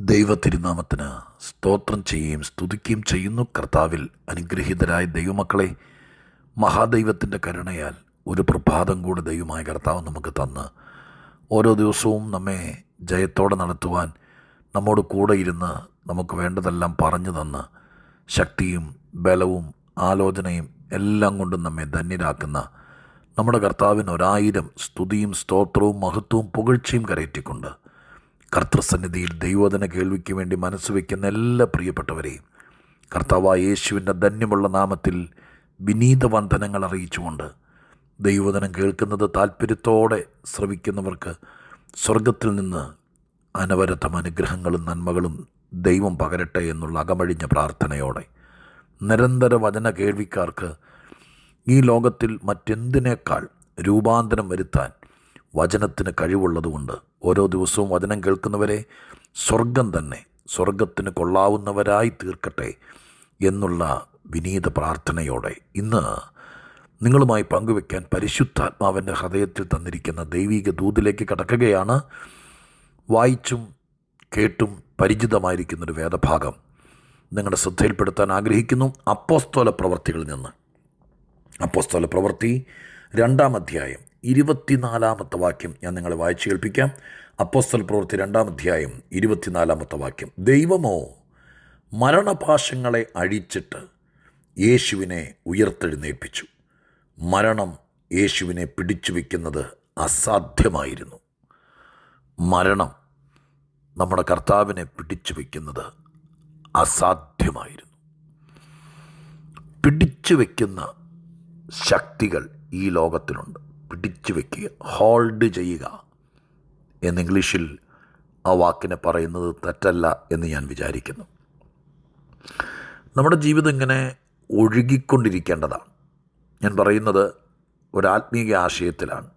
ദൈവത്തിരുനാമത്തിന് സ്തോത്രം ചെയ്യുകയും സ്തുതിക്കുകയും ചെയ്യുന്നു. കർത്താവിൽ അനുഗ്രഹീതരായ ദൈവമക്കളെ മഹാദൈവത്തിന്റെ കരുണയാൽ ഒരു പ്രഭാതം കൂടെ ദൈവമായ കർത്താവ് നമുക്ക് തന്ന് ഓരോ ദിവസവും നമ്മെ ജയത്തോടെ നടത്തുവാൻ നമ്മോട് കൂടെ ഇരുന്ന് നമുക്ക് വേണ്ടതെല്ലാം പറഞ്ഞു തന്ന് ശക്തിയും ബലവും ആലോചനയും എല്ലാം കൊണ്ടും നമ്മെ ധന്യരാക്കുന്ന നമ്മുടെ കർത്താവിന് ഒരായിരം സ്തുതിയും സ്തോത്രവും മഹത്വവും പുകഴ്ചയും കരയറ്റിക്കൊണ്ട് കർത്തൃസന്നിധിയിൽ ദൈവോധന കേൾവിക്ക് വേണ്ടി മനസ്സ് വയ്ക്കുന്ന എല്ലാ പ്രിയപ്പെട്ടവരെയും കർത്താവായ യേശുവിന്റെ ധന്യമുള്ള നാമത്തിൽ വിനീത വന്ദനങ്ങൾ അറിയിച്ചുകൊണ്ട് ദൈവോധനം കേൾക്കുന്നത് താല്പര്യത്തോടെ ശ്രവിക്കുന്നവർക്ക് സ്വർഗത്തിൽ നിന്ന് അനവരതം അനുഗ്രഹങ്ങളും നന്മകളും ദൈവം പകരട്ടെ എന്നുള്ള അകമഴിഞ്ഞ പ്രാർത്ഥനയോടെ നിരന്തര വചന കേൾവിക്കാർക്ക് ഈ ലോകത്തിൽ മറ്റെന്തിനേക്കാൾ രൂപാന്തരം വരുത്താൻ വചനത്തിന് കഴിവുള്ളതുകൊണ്ട്. ഓരോ ദിവസവും വചനം കേൾക്കുന്നവരെ സ്വർഗം തന്നെ സ്വർഗത്തിന് കൊള്ളാവുന്നവരായി തീർക്കട്ടെ എന്നുള്ള വിനീത പ്രാർത്ഥനയോടെ ഇന്ന് നിങ്ങളുമായി പങ്കുവെക്കാൻ പരിശുദ്ധാത്മാവിന്റെ ഹൃദയത്തിൽ തന്നിരിക്കുന്ന ദൈവിക ദൂതിലേക്ക് കടക്കുകയാണ്. വായിച്ചും കേട്ടും പരിചിതമായിരിക്കുന്നൊരു വേദഭാഗം നിങ്ങളുടെ ശ്രദ്ധയിൽപ്പെടുത്താൻ ആഗ്രഹിക്കുന്നു. അപ്പോസ്തോല പ്രവർത്തികളിൽ നിന്ന്. അപ്പോസ്തോല പ്രവൃത്തി രണ്ടാം അധ്യായം ഇരുപത്തിനാലാമത്തെ വാക്യം ഞാൻ നിങ്ങളെ വായിച്ചു കേൾപ്പിക്കാം. അപ്പോസ്തൽ പ്രവൃത്തി രണ്ടാം അധ്യായം ഇരുപത്തിനാലാമത്തെ വാക്യം. ദൈവമോ മരണപാശങ്ങളെ അഴിച്ചിട്ട് യേശുവിനെ ഉയർത്തെഴുന്നേൽപ്പിച്ചു. മരണം യേശുവിനെ പിടിച്ചു വയ്ക്കുന്നത് അസാധ്യമായിരുന്നു. മരണം നമ്മുടെ കർത്താവിനെ പിടിച്ചു വയ്ക്കുന്നത് അസാധ്യമായിരുന്നു. പിടിച്ചു വയ്ക്കുന്ന ശക്തികൾ ഈ ലോകത്തിലുണ്ട്. പിടിച്ചു വയ്ക്കുക ഹോൾഡ് ചെയ്യുക എന്ന് ഇംഗ്ലീഷിൽ ആ വാക്കിനെ പറയുന്നത് തെറ്റല്ല എന്ന് ഞാൻ വിചാരിക്കുന്നു. നമ്മുടെ ജീവിതം ഇങ്ങനെ ഒഴുകിക്കൊണ്ടിരിക്കേണ്ടതാണ്. ഞാൻ പറയുന്നത് ഒരാത്മീയ ആശയത്തിലാണ്.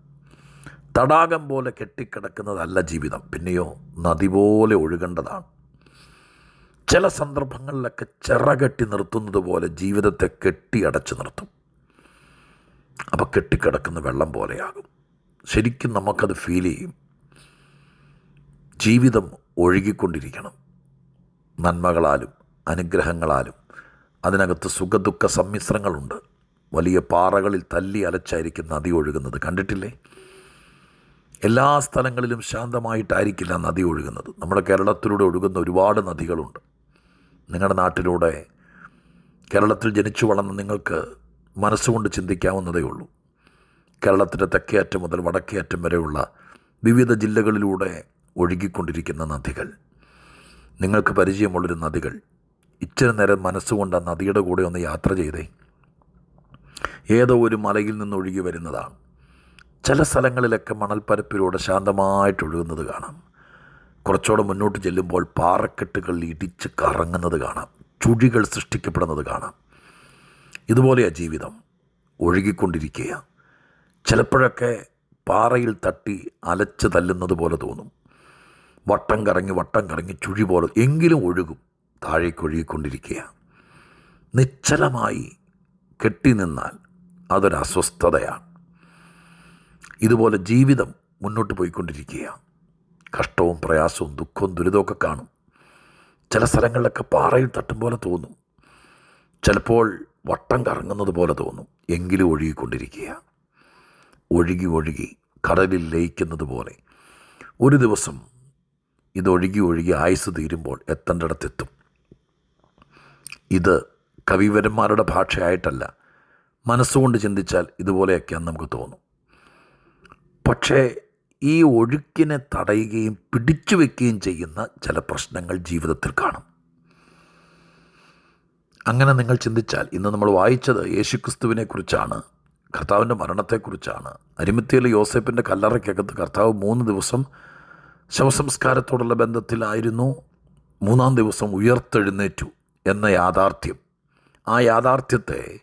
തടാകം പോലെ കെട്ടിക്കിടക്കുന്നതല്ല ജീവിതം പിന്നെയോ നദി പോലെ ഒഴുകേണ്ടതാണ്. ചില സന്ദർഭങ്ങളിലൊക്കെ ചിറകെട്ടി നിർത്തുന്നത് പോലെ ജീവിതത്തെ കെട്ടി അടച്ചു നിർത്തും. അപ്പോൾ കെട്ടിക്കിടക്കുന്ന വെള്ളം പോലെയാകും. ശരിക്കും നമുക്കത് ഫീൽ ചെയ്യും. ജീവിതം ഒഴുകിക്കൊണ്ടിരിക്കണം. നന്മകളാലും അനുഗ്രഹങ്ങളാലും. അതിനകത്ത് സുഖദുഃഖ സമ്മിശ്രങ്ങളുണ്ട്. വലിയ പാറകളിൽ തല്ലി അലച്ചായിരിക്കും നദി ഒഴുകുന്നത്. കണ്ടിട്ടില്ലേ? എല്ലാ സ്ഥലങ്ങളിലും ശാന്തമായിട്ടായിരിക്കില്ല നദി ഒഴുകുന്നത്. നമ്മുടെ കേരളത്തിലൂടെ ഒഴുകുന്ന ഒരുപാട് നദികളുണ്ട്. നിങ്ങളുടെ നാട്ടിലൂടെ കേരളത്തിൽ ജനിച്ചു വളർന്ന നിങ്ങൾക്ക് മനസ്സുകൊണ്ട് ചിന്തിക്കാവുന്നതേ ഉള്ളൂ. കേരളത്തിന്റെ തെക്കേ അറ്റം മുതൽ വടക്കേ അറ്റം വരെയുള്ള വിവിധ ജില്ലകളിലൂടെ ഒഴുകിക്കൊണ്ടിരിക്കുന്ന നദികൾ. നിങ്ങൾക്ക് പരിചയമുള്ളൊരു നദികൾ. ഇച്ചിരി നേരം മനസ്സുകൊണ്ട് ആ നദിയുടെ കൂടെ ഒന്ന് യാത്ര ചെയ്തേ. ഏതോ ഒരു മലയിൽ നിന്ന് ഒഴുകി വരുന്നതാണ്. ചില സ്ഥലങ്ങളിലൊക്കെ മണൽപ്പരപ്പിലൂടെ ശാന്തമായിട്ട് ഒഴുകുന്നത് കാണാം. കുറച്ചുകൂടെ മുന്നോട്ട് ചെല്ലുമ്പോൾ പാറക്കെട്ടുകൾ ഇടിച്ച് കറങ്ങുന്നത് കാണാം. ചുഴികൾ സൃഷ്ടിക്കപ്പെടുന്നത് കാണാം. ഇതുപോലെയാണ് ജീവിതം. ഒഴുകിക്കൊണ്ടിരിക്കുക ചിലപ്പോഴൊക്കെ പാറയിൽ തട്ടി അലച്ച് തല്ലുന്നത് പോലെ തോന്നും. വട്ടം കറങ്ങി വട്ടം കറങ്ങി ചുഴി പോലെ എങ്കിലും ഒഴുകും. താഴേക്ക് ഒഴുകിക്കൊണ്ടിരിക്കുക നിശ്ചലമായി കെട്ടി നിന്നാൽ അതൊരു അസ്വസ്ഥതയാണ് ഇതുപോലെ ജീവിതം മുന്നോട്ട് പോയിക്കൊണ്ടിരിക്കുക കഷ്ടവും പ്രയാസവും ദുഃഖവും ദുരിതമൊക്കെ കാണും. ചില സ്ഥലങ്ങളിലൊക്കെ പാറയിൽ തട്ടും പോലെ തോന്നും. ചിലപ്പോൾ വട്ടം കറങ്ങുന്നത് പോലെ തോന്നും. എങ്കിലും ഒഴുകിക്കൊണ്ടിരിക്കുക ഒഴുകി ഒഴുകി കടലിൽ ലയിക്കുന്നത് പോലെ. ഒരു ദിവസം ഇതൊഴുകി ഒഴുകി ആയുസ് തീരുമ്പോൾ എത്തേണ്ടിടത്തെത്തും. ഇത് കവിവരന്മാരുടെ ഭാഷയായിട്ടല്ല. മനസ്സുകൊണ്ട് ചിന്തിച്ചാൽ ഇതുപോലെയൊക്കെയാന്ന് നമുക്ക് തോന്നും. പക്ഷേ ഈ ഒഴുക്കിനെ തടയുകയും പിടിച്ചു വയ്ക്കുകയും ചെയ്യുന്ന ചില പ്രശ്നങ്ങൾ ജീവിതത്തിൽ കാണും. അങ്ങനെ നിങ്ങൾ ചിന്തിച്ചാൽ ഇന്ന് നമ്മൾ വായിച്ചത് യേശുക്രിസ്തുവിനെക്കുറിച്ചാണ് കർത്താവിന്റെ മരണത്തെക്കുറിച്ചാണ്. അരിമത്തിയിലെ യോസേപ്പിന്റെ കല്ലറയ്ക്കകത്ത് കർത്താവ് മൂന്ന് ദിവസം ശവസംസ്കാരത്തോടുള്ള ബന്ധത്തിലായിരുന്നു. മൂന്നാം ദിവസം ഉയർത്തെഴുന്നേറ്റു എന്ന യാഥാർത്ഥ്യം. ആ യാഥാർത്ഥ്യത്തെ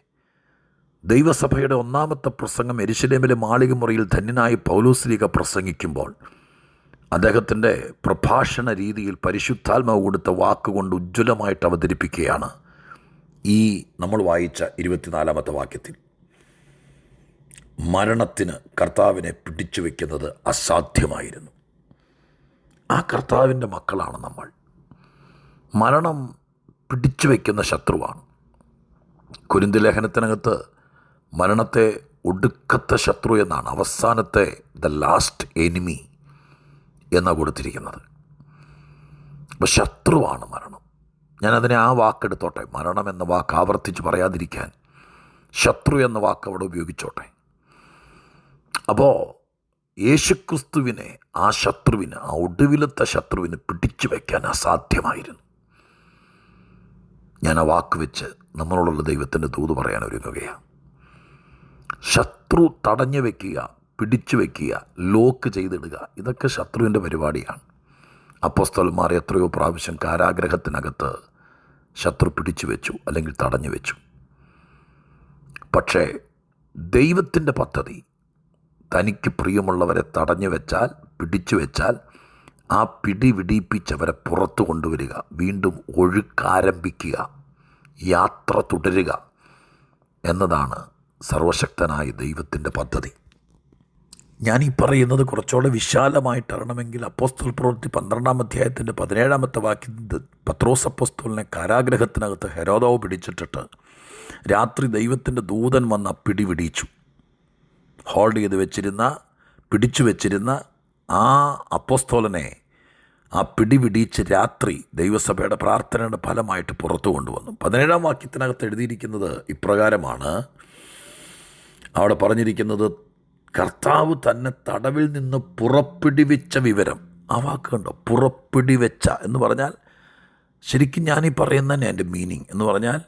ദൈവസഭയുടെ ഒന്നാമത്തെ പ്രസംഗം എരിശിലേമിലെ മാളികമുറിയിൽ ധന്യനായി പൗലോസ്ലീഗ പ്രസംഗിക്കുമ്പോൾ അദ്ദേഹത്തിന്റെ പ്രഭാഷണ രീതിയിൽ പരിശുദ്ധാത്മാവ് കൊടുത്ത വാക്കുകൊണ്ട് ഉജ്ജ്വലമായിട്ട് അവതരിപ്പിക്കുകയാണ്. ഈ നമ്മൾ വായിച്ച ഇരുപത്തിനാലാമത്തെ വാക്യത്തിൽ. മരണത്തിന് കർത്താവിനെ പിടിച്ചു വയ്ക്കുന്നത് അസാധ്യമായിരുന്നു. ആ കർത്താവിന്റെ മക്കളാണ് നമ്മൾ. മരണം പിടിച്ചു വയ്ക്കുന്ന ശത്രുവാണ്. കുരുന്തി ലേഖനത്തിനകത്ത് മരണത്തെ ഒടുക്കത്തെ ശത്രു എന്നാണ് അവസാനത്തെ ദ ലാസ്റ്റ് എനിമി എന്നാണ് കൊടുത്തിരിക്കുന്നത്. അപ്പോൾ ശത്രുവാണ് മരണം. ഞാനതിനെ ആ വാക്കെടുത്തോട്ടെ. മരണം എന്ന വാക്ക് ആവർത്തിച്ച് പറയാതിരിക്കാൻ ശത്രു എന്ന വാക്ക് അവിടെ ഉപയോഗിച്ചോട്ടെ. അപ്പോൾ യേശുക്രിസ്തുവിനെ ആ ശത്രുവിന് ആ ഒടുവിലത്തെ ശത്രുവിന് പിടിച്ചു വയ്ക്കാൻ അസാധ്യമായിരുന്നു. ഞാൻ ആ വാക്ക് വെച്ച് നമ്മളോടുള്ള ദൈവത്തിന്റെ തൂത് പറയാൻ ഒരുങ്ങുകയാണ് ശത്രു തടഞ്ഞു വെക്കുക പിടിച്ചു വയ്ക്കുക ലോക്ക് ചെയ്തിടുക ഇതൊക്കെ ശത്രുവിന്റെ പരിപാടിയാണ്. അപ്പോസ്തലന്മാർ എത്രയോ പ്രാവശ്യം കാരാഗ്രഹത്തിനകത്ത് ശത്രു പിടിച്ചു വെച്ചു അല്ലെങ്കിൽ തടഞ്ഞു വെച്ചു. പക്ഷേ ദൈവത്തിന്റെ പദ്ധതി തനിക്ക് പ്രിയമുള്ളവരെ തടഞ്ഞു വെച്ചാൽ പിടിച്ചു വെച്ചാൽ ആ പിടി വിടിപ്പിച്ചവരെ പുറത്തു കൊണ്ടുവരിക വീണ്ടും ഒഴുക്കാരംഭിക്കുക യാത്ര തുടരുക എന്നതാണ് സർവശക്തനായ ദൈവത്തിന്റെ പദ്ധതി. ഞാൻ ഈ പറയുന്നത് കുറച്ചുകൂടെ വിശാലമായിട്ടറിയണമെങ്കിൽ അപ്പോസ്തൽ പ്രവൃത്തി പന്ത്രണ്ടാം അധ്യായത്തിന്റെ പതിനേഴാമത്തെ വാക്യത്തിൽ പത്രോസ് അപ്പോസ്തോലിനെ കാരാഗ്രഹത്തിനകത്ത് ഹെരോദാവ് പിടിച്ചിട്ടിട്ട് രാത്രി ദൈവത്തിന്റെ ദൂതൻ വന്ന് പിടി പിടിച്ചു ഹോൾഡ് ചെയ്ത് വെച്ചിരുന്ന പിടിച്ചു വെച്ചിരുന്ന ആ അപ്പോസ്തോലനെ ആ പിടി പിടിച്ച് രാത്രി ദൈവസഭയുടെ പ്രാർത്ഥനയുടെ ഫലമായിട്ട് പുറത്തു കൊണ്ടുവന്നു. പതിനേഴാം വാക്യത്തിനകത്ത് എഴുതിയിരിക്കുന്നത് ഇപ്രകാരമാണ്. അവിടെ പറഞ്ഞിരിക്കുന്നത് കർത്താവ് തന്നെ തടവിൽ നിന്ന് പുറപ്പിടിവിച്ച വിവരം. ആ വാക്ക് കണ്ടോ? പുറപ്പിടിവെച്ച എന്ന് പറഞ്ഞാൽ ശരിക്കും ഞാനീ പറയുന്ന തന്നെ എന്റെ മീനിങ് എന്ന് പറഞ്ഞാൽ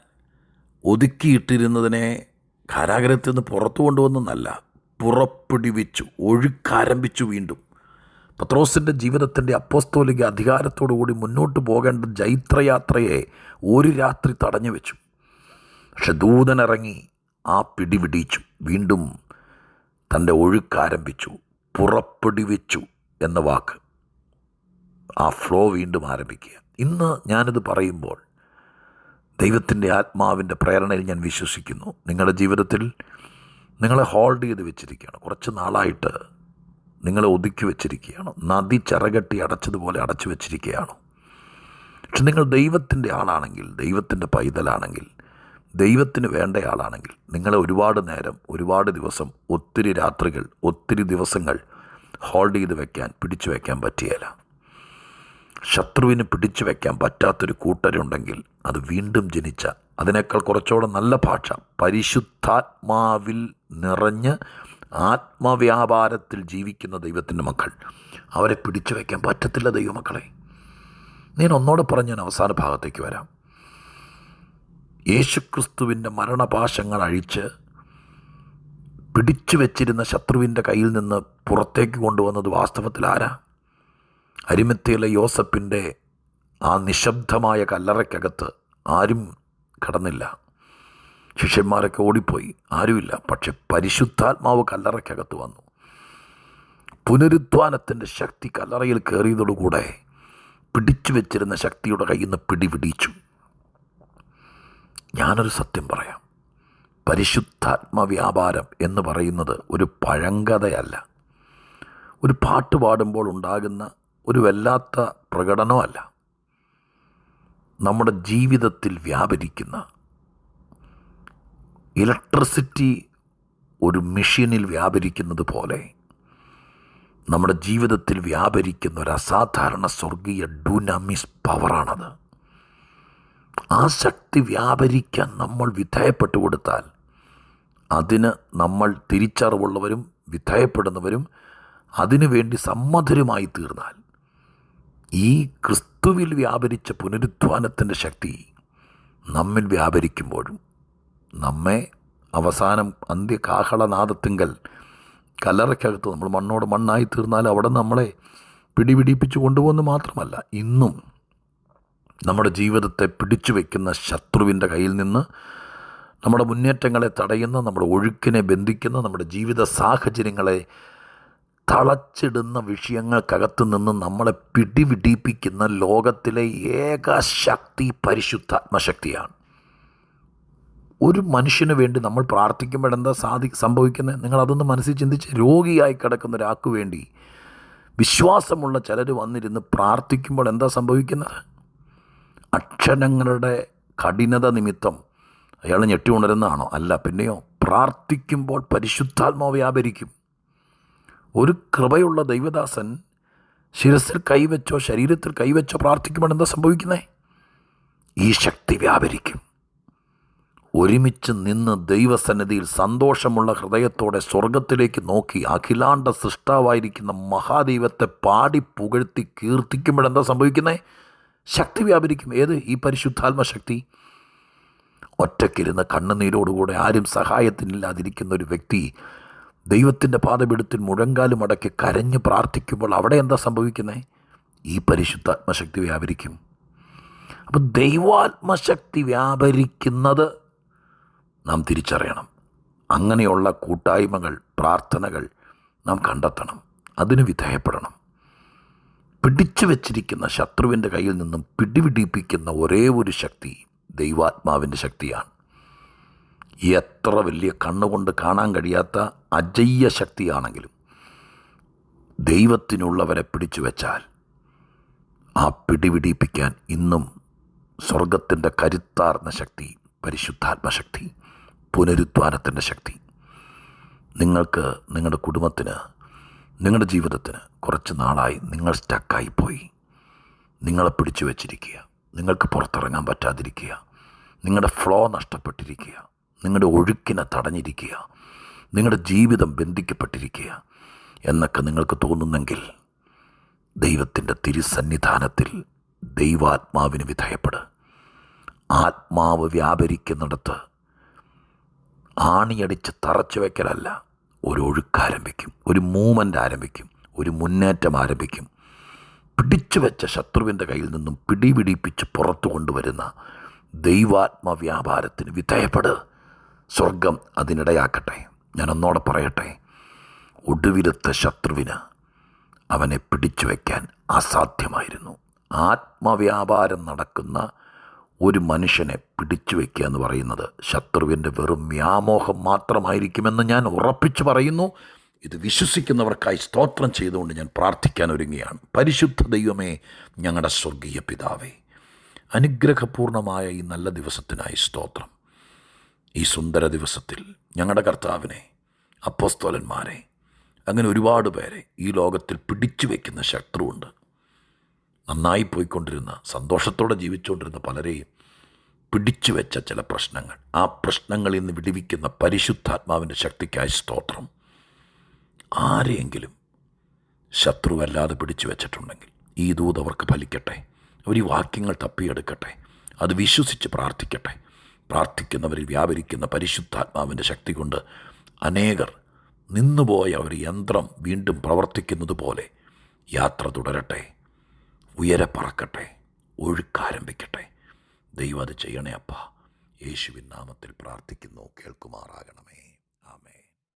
ഒതുക്കിയിട്ടിരുന്നതിനെ കാരാഗ്രഹത്തിൽ നിന്ന് പുറത്തു കൊണ്ടുവന്നല്ല പുറപ്പിടിവിച്ചു ഒഴുക്കാരംഭിച്ചു വീണ്ടും. പത്രോസിന്റെ ജീവിതത്തിന്റെ അപ്പോസ്തോലിക അധികാരത്തോടുകൂടി മുന്നോട്ട് പോകേണ്ട ജൈത്രയാത്രയെ ഒരു രാത്രി തടഞ്ഞു വെച്ചു. പക്ഷെ ദൂതനിറങ്ങി ആ പിടിപിടിച്ചു വീണ്ടും തന്റെ ഒഴുക്കാരംഭിച്ചു പുറപ്പെടുവിച്ചു എന്ന വാക്ക്. ആ ഫ്ലോ വീണ്ടും ആരംഭിക്കുക. ഇന്ന് ഞാനിത് പറയുമ്പോൾ ദൈവത്തിന്റെ ആത്മാവിന്റെ പ്രേരണയിൽ ഞാൻ വിശ്വസിക്കുന്നു. നിങ്ങളുടെ ജീവിതത്തിൽ നിങ്ങളെ ഹോൾഡ് ചെയ്ത് വെച്ചിരിക്കുകയാണ്. കുറച്ച് നാളായിട്ട് നിങ്ങളെ ഒതുക്കി വെച്ചിരിക്കുകയാണ്. നദി ചിറകട്ടി അടച്ചതുപോലെ അടച്ചു വെച്ചിരിക്കുകയാണ്. പക്ഷെ നിങ്ങൾ ദൈവത്തിന്റെ ആളാണെങ്കിൽ ദൈവത്തിന്റെ പൈതലാണെങ്കിൽ ദൈവത്തിന് വേണ്ടയാളാണെങ്കിൽ നിങ്ങളെ ഒരുപാട് നേരം ഒരുപാട് ദിവസം ഒത്തിരി രാത്രികൾ ഒത്തിരി ദിവസങ്ങൾ ഹോൾഡ് ചെയ്ത് വെക്കാൻ പിടിച്ചു വയ്ക്കാൻ പറ്റിയല്ല ശത്രുവിന് പിടിച്ചു വയ്ക്കാൻ പറ്റാത്തൊരു കൂട്ടരുണ്ടെങ്കിൽ അത് വീണ്ടും ജനിച്ച അതിനേക്കാൾ കുറച്ചുകൂടെ നല്ല ഭാഷ പരിശുദ്ധാത്മാവിൽ നിറഞ്ഞ് ആത്മവ്യാപാരത്തിൽ ജീവിക്കുന്ന ദൈവത്തിന്റെ മക്കൾ അവരെ പിടിച്ചു വയ്ക്കാൻ പറ്റത്തില്ല ദൈവമക്കളെ. ഞാൻ ഒന്നോടെ പറഞ്ഞ് ഞാൻ അവസാന ഭാഗത്തേക്ക് വരാം. യേശുക്രിസ്തുവിന്റെ മരണപാശങ്ങൾ അഴിച്ച് പിടിച്ചു വെച്ചിരുന്ന ശത്രുവിന്റെ കയ്യിൽ നിന്ന് പുറത്തേക്ക് കൊണ്ടുവന്നത് വാസ്തവത്തിൽ ആരാ? അരിമത്തിയിലെ യോസപ്പിന്റെ ആ നിശബ്ദമായ കല്ലറയ്ക്കകത്ത് ആരും കടന്നില്ല. ശിഷ്യന്മാരൊക്കെ ഓടിപ്പോയി. ആരുമില്ല. പക്ഷെ പരിശുദ്ധാത്മാവ് കല്ലറയ്ക്കകത്ത് വന്നു. പുനരുദ്ധാനത്തിന്റെ ശക്തി കല്ലറയിൽ കയറിയതോടുകൂടെ പിടിച്ചു വെച്ചിരുന്ന ശക്തിയുടെ കയ്യിൽ നിന്ന് പിടിപിടിച്ചു. ഞാനൊരു സത്യം പറയാം. പരിശുദ്ധാത്മവ്യാപാരം എന്ന് പറയുന്നത് ഒരു പഴങ്കഥയല്ല. ഒരു പാട്ട് പാടുമ്പോൾ ഉണ്ടാകുന്ന ഒരു വല്ലാത്ത പ്രകടനമല്ല. നമ്മുടെ ജീവിതത്തിൽ വ്യാപരിക്കുന്ന ഇലക്ട്രിസിറ്റി ഒരു മെഷീനിൽ വ്യാപരിക്കുന്നത് പോലെ നമ്മുടെ ജീവിതത്തിൽ വ്യാപരിക്കുന്ന ഒരു അസാധാരണ സ്വർഗീയ ഡുനാമിസ് പവറാണത്. ആ ശക്തി വ്യാപരിക്കാൻ നമ്മൾ വിധേയപ്പെട്ടു കൊടുത്താൽ അതിന് നമ്മൾ തിരിച്ചറിവുള്ളവരും വിധേയപ്പെടുന്നവരും അതിനുവേണ്ടി സമ്മതരുമായി തീർന്നാൽ ഈ ക്രിസ്തുവിൽ വ്യാപരിച്ച പുനരുദ്ധാനത്തിന്റെ ശക്തി നമ്മിൽ വ്യാപരിക്കുമ്പോഴും നമ്മെ അവസാനം അന്ത്യകാഹളനാദത്തിങ്കൽ കല്ലറയ്ക്കകത്ത് നമ്മൾ മണ്ണോട് മണ്ണായി തീർന്നാൽ അവിടെ നമ്മളെ പിടിപിടിപ്പിച്ച് കൊണ്ടുപോകുന്നു മാത്രമല്ല ഇന്നും നമ്മുടെ ജീവിതത്തെ പിടിച്ചു വയ്ക്കുന്ന ശത്രുവിന്റെ കയ്യിൽ നിന്ന് നമ്മുടെ മുന്നേറ്റങ്ങളെ തടയുന്ന നമ്മുടെ ഒഴുക്കിനെ ബന്ധിക്കുന്ന നമ്മുടെ ജീവിത സാഹചര്യങ്ങളെ തളച്ചിടുന്ന വിഷയങ്ങൾക്കകത്ത് നിന്ന് നമ്മളെ പിടിവിടിപ്പിക്കുന്ന ലോകത്തിലെ ഏക ശക്തി പരിശുദ്ധാത്മശക്തിയാണ്. ഒരു മനുഷ്യന് വേണ്ടി നമ്മൾ പ്രാർത്ഥിക്കുമ്പോൾ എന്താ സാധി സംഭവിക്കുന്നത്? നിങ്ങൾ അതൊന്ന് മനസ്സിൽ ചിന്തിച്ച് രോഗിയായി കിടക്കുന്ന ഒരാൾക്ക് വേണ്ടി വിശ്വാസമുള്ള ചിലർ വന്നിരുന്ന് പ്രാർത്ഥിക്കുമ്പോൾ എന്താ സംഭവിക്കുന്നത്? അക്ഷരങ്ങളുടെ കഠിനത നിമിത്തം അയാൾ ഞെട്ടി ഉണരുന്നതാണോ? അല്ല പിന്നെയോ പ്രാർത്ഥിക്കുമ്പോൾ പരിശുദ്ധാത്മാവ് വ്യാപരിക്കും. ഒരു കൃപയുള്ള ദൈവദാസൻ ശിരസിൽ കൈവച്ചോ ശരീരത്തിൽ കൈവച്ചോ പ്രാർത്ഥിക്കുമ്പോൾ എന്താ സംഭവിക്കുന്നേ? ഈ ശക്തി വ്യാപരിക്കും. ഒരുമിച്ച് നിന്ന് ദൈവസന്നിധിയിൽ സന്തോഷമുള്ള ഹൃദയത്തോടെ സ്വർഗത്തിലേക്ക് നോക്കി അഖിലാണ്ട സൃഷ്ടാവായിരിക്കുന്ന മഹാദൈവത്തെ പാടി പുകഴ്ത്തി കീർത്തിക്കുമ്പോഴെന്താ സംഭവിക്കുന്നത് ശക്തി വ്യാപരിക്കും. ഏത്? ഈ പരിശുദ്ധാത്മ ശക്തി ഒറ്റയ്ക്കിരുന്ന് കണ്ണുനീരോടുകൂടെ ആരും സഹായത്തിനില്ലാതിരിക്കുന്ന ഒരു വ്യക്തി ദൈവത്തിന്റെ പാതപിടുത്തിൽ മുഴങ്കാലും അടക്കി കരഞ്ഞ് പ്രാർത്ഥിക്കുമ്പോൾ അവിടെ എന്താ സംഭവിക്കുന്നത് ഈ പരിശുദ്ധാത്മശക്തി വ്യാപരിക്കും. അപ്പം ദൈവാത്മശക്തി വ്യാപരിക്കുന്നത് നാം തിരിച്ചറിയണം. അങ്ങനെയുള്ള കൂട്ടായ്മകൾ പ്രാർത്ഥനകൾ നാം കണ്ടെത്തണം. അതിന് വിധേയപ്പെടണം. പിടിച്ചു വച്ചിരിക്കുന്ന ശത്രുവിന്റെ കയ്യിൽ നിന്നും പിടിപിടിപ്പിക്കുന്ന ഒരേ ഒരു ശക്തി ദൈവാത്മാവിന്റെ ശക്തിയാണ്. എത്ര വലിയ കണ്ണുകൊണ്ട് കാണാൻ കഴിയാത്ത അജയ്യ ശക്തിയാണെങ്കിലും ദൈവത്തിനുള്ളവരെ പിടിച്ചു വെച്ചാൽ ആ പിടിപിടിപ്പിക്കാൻ ഇന്നും സ്വർഗത്തിന്റെ കരുത്താർന്ന ശക്തി പരിശുദ്ധാത്മശക്തി പുനരുദ്ധാനത്തിന്റെ ശക്തി. നിങ്ങൾക്ക് നിങ്ങളുടെ കുടുംബത്തിന് നിങ്ങളുടെ ജീവിതത്തിന് കുറച്ച് നാളായി നിങ്ങൾ സ്റ്റക്കായിപ്പോയി നിങ്ങളെ പിടിച്ചു വച്ചിരിക്കുക. നിങ്ങൾക്ക് പുറത്തിറങ്ങാൻ പറ്റാതിരിക്കുക. നിങ്ങളുടെ ഫ്ലോ നഷ്ടപ്പെട്ടിരിക്കുക. നിങ്ങളുടെ ഒഴുക്കിനെ തടഞ്ഞിരിക്കുക. നിങ്ങളുടെ ജീവിതം ബന്ധിക്കപ്പെട്ടിരിക്കുക. എന്നൊക്കെ നിങ്ങൾക്ക് തോന്നുന്നെങ്കിൽ ദൈവത്തിന്റെ തിരുസന്നിധാനത്തിൽ ദൈവാത്മാവിന് വിധേയപ്പെട്. ആത്മാവ് വ്യാപരിക്കുന്നിടത്ത് ആണിയടിച്ച് തറച്ചു വയ്ക്കലല്ല ഒരു ഒഴുക്ക് ആരംഭിക്കും ഒരു മൂവ്മെന്റ് ആരംഭിക്കും ഒരു മുന്നേറ്റം ആരംഭിക്കും. പിടിച്ചു വെച്ച ശത്രുവിന്റെ കയ്യിൽ നിന്നും പിടിപിടിപ്പിച്ച് പുറത്തു കൊണ്ടുവരുന്ന ദൈവാത്മ വ്യാപാരത്തിന് വിധേയപ്പെട്. സ്വർഗം അതിനിടയാക്കട്ടെ ഞാൻ ഒന്നോടെ പറയട്ടെ. ഒടുവിലത്തെ ശത്രുവിന് അവനെ പിടിച്ചു വയ്ക്കാൻ അസാധ്യമായിരുന്നു. ആത്മവ്യാപാരം നടക്കുന്ന ഒരു മനുഷ്യനെ പിടിച്ചു വയ്ക്കുക എന്ന് പറയുന്നത് ശത്രുവിന്റെ വെറും വ്യാമോഹം മാത്രമായിരിക്കുമെന്ന് ഞാൻ ഉറപ്പിച്ചു പറയുന്നു. ഇത് വിശ്വസിക്കുന്നവർക്കായി സ്തോത്രം ചെയ്തുകൊണ്ട് ഞാൻ പ്രാർത്ഥിക്കാൻ ഒരുങ്ങിയാണ് പരിശുദ്ധ ദൈവമേ ഞങ്ങളുടെ സ്വർഗീയ പിതാവേ അനുഗ്രഹപൂർണമായ ഈ നല്ല ദിവസത്തിനായി സ്തോത്രം. ഈ സുന്ദര ദിവസത്തിൽ ഞങ്ങളുടെ കർത്താവിനെ അപ്പോസ്തോലന്മാരെ അങ്ങനെ ഒരുപാട് പേരെ ഈ ലോകത്തിൽ പിടിച്ചു വയ്ക്കുന്ന ശത്രുവുണ്ട്. നന്നായി പോയിക്കൊണ്ടിരുന്ന സന്തോഷത്തോടെ ജീവിച്ചുകൊണ്ടിരുന്ന പലരെയും പിടിച്ചു വെച്ച ചില പ്രശ്നങ്ങൾ. ആ പ്രശ്നങ്ങളിൽ നിന്ന് വിടിവിക്കുന്ന പരിശുദ്ധാത്മാവിന്റെ ശക്തിക്കായി സ്തോത്രം. ആരെയെങ്കിലും ശത്രുവല്ലാതെ പിടിച്ചു വെച്ചിട്ടുണ്ടെങ്കിൽ ഈ ദൂത് അവർക്ക് ഫലിക്കട്ടെ. അവർ ഈ വാക്യങ്ങൾ തപ്പിയെടുക്കട്ടെ. അത് വിശ്വസിച്ച് പ്രാർത്ഥിക്കട്ടെ. പ്രാർത്ഥിക്കുന്നവരിൽ വ്യാപരിക്കുന്ന പരിശുദ്ധാത്മാവിന്റെ ശക്തി കൊണ്ട് അനേകർ നിന്നുപോയ ഒരു യന്ത്രം വീണ്ടും പ്രവർത്തിക്കുന്നത് പോലെ യാത്ര തുടരട്ടെ. ഉയരെ പറക്കട്ടെ ഒഴുക്കാരംഭിക്കട്ടെ. ദൈവം അത് ചെയ്യണേ അപ്പ. യേശുവിൻ നാമത്തിൽ പ്രാർത്ഥിക്കുന്നു കേൾക്കുമാറാകണമേ.